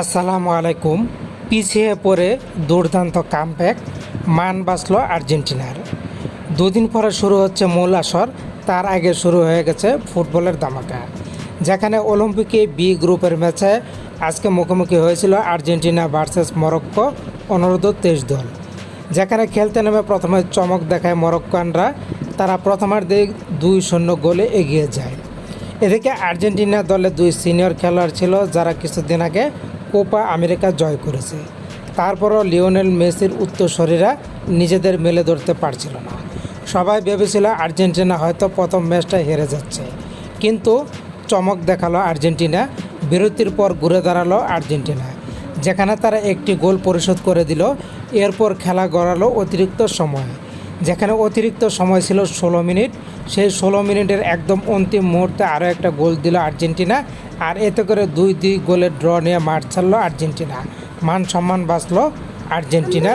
আসসালামু আলাইকুম। পিছিয়ে পড়ে দুর্দান্ত কামব্যাক মান বাঁচল আর্জেন্টিনার। দুদিন পরে শুরু হচ্ছে মূল আসর, তার আগে শুরু হয়ে গেছে ফুটবলের ধামাকা। যেখানে অলিম্পিকে বি গ্রুপের ম্যাচে আজকে মুখোমুখি হয়েছিল আর্জেন্টিনা ভার্সেস মরক্কো, অনুরোধ তেইশ দল। যেখানে খেলতে নেমে প্রথমে চমক দেখায় মরক্কানরা, তারা প্রথমার্ধে দুই শূন্য গোলে এগিয়ে যায়। এদিকে আর্জেন্টিনা দলে দুই সিনিয়র খেলোয়াড় ছিল যারা কিছুদিন আগে কোপা আমেরিকা জয় করেছে। তারপরও লিওনেল মেসির উত্তরসরীরা নিজেদের মেলে ধরতে পারছিল না। সবাই ভেবেছিল আর্জেন্টিনা হয়তো প্রথম ম্যাচটা হেরে যাচ্ছে। কিন্তু চমক দেখাল আর্জেন্টিনা, বিরতির পর ঘুরে দাঁড়াল আর্জেন্টিনা, যেখানে তারা একটি গোল পরিশোধ করে দিল, এরপর খেলা গড়ালো অতিরিক্ত সময়। যেখানে অতিরিক্ত সময় ছিল ষোলো মিনিট, সেই ষোলো মিনিটের একদম অন্তিম মুহূর্তে আরও একটা গোল দিল আর্জেন্টিনা। আর এতে করে দুই দুই গোলের ড্র নিয়ে মাঠ ছাড়লো আর্জেন্টিনা। মান সম্মান বাঁচল আর্জেন্টিনার।